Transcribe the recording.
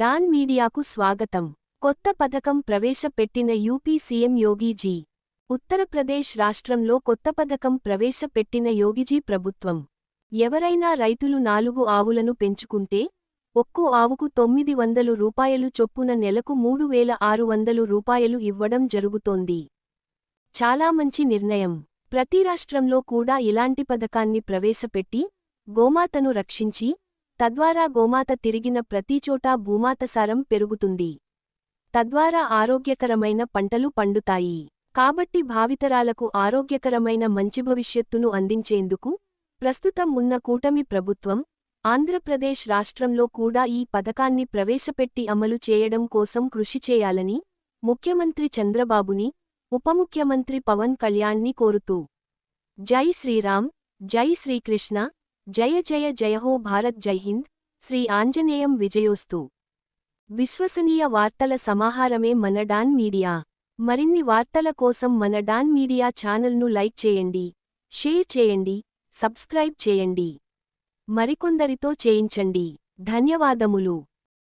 Don మీడియాకు స్వాగతం. కొత్త పథకం ప్రవేశపెట్టిన యూపీ సీఎం యోగీజీ. ఉత్తరప్రదేశ్ రాష్ట్రంలో కొత్త పథకం ప్రవేశపెట్టిన యోగిజీ ప్రభుత్వం. ఎవరైనా రైతులు నాలుగు ఆవులను పెంచుకుంటే ఒక్కో ఆవుకు తొమ్మిది వందలు రూపాయలు చొప్పున నెలకు మూడు వేల ఆరు వందలు రూపాయలు ఇవ్వడం జరుగుతోంది. చాలా మంచి నిర్ణయం. ప్రతి రాష్ట్రంలో కూడా ఇలాంటి పథకాన్ని ప్రవేశపెట్టి గోమాతను రక్షించి తద్వారా గోమాత తిరిగిన ప్రతిచోటా భూమాత సారం పెరుగుతుంది. తద్వారా ఆరోగ్యకరమైన పంటలు పండుతాయి. కాబట్టి భావితరాలకు ఆరోగ్యకరమైన మంచి భవిష్యత్తును అందించేందుకు ప్రస్తుతం ఉన్న కూటమి ప్రభుత్వం ఆంధ్రప్రదేశ్ రాష్ట్రంలో కూడా ఈ పథకాన్ని ప్రవేశపెట్టి అమలు చేయడం కోసం కృషి చేయాలని ముఖ్యమంత్రి చంద్రబాబుని ఉపముఖ్యమంత్రి పవన్ కళ్యాణ్ని కోరుతూ. జై శ్రీరామ్ జై శ్రీకృష్ణ జయ జయ జయహో భారత్ జై హింద్. శ్రీ ఆంజనేయం విజయోస్తు. విశ్వసనీయ వార్తల సమాహారమే మన డాన్ మీడియా. మరిన్ని వార్తల కోసం మన డాన్ మీడియా ఛానల్ను లైక్ చేయండి. షేర్ చేయండి. సబ్స్క్రైబ్ చేయండి. మరికొందరితో చేయించండి. ధన్యవాదములు.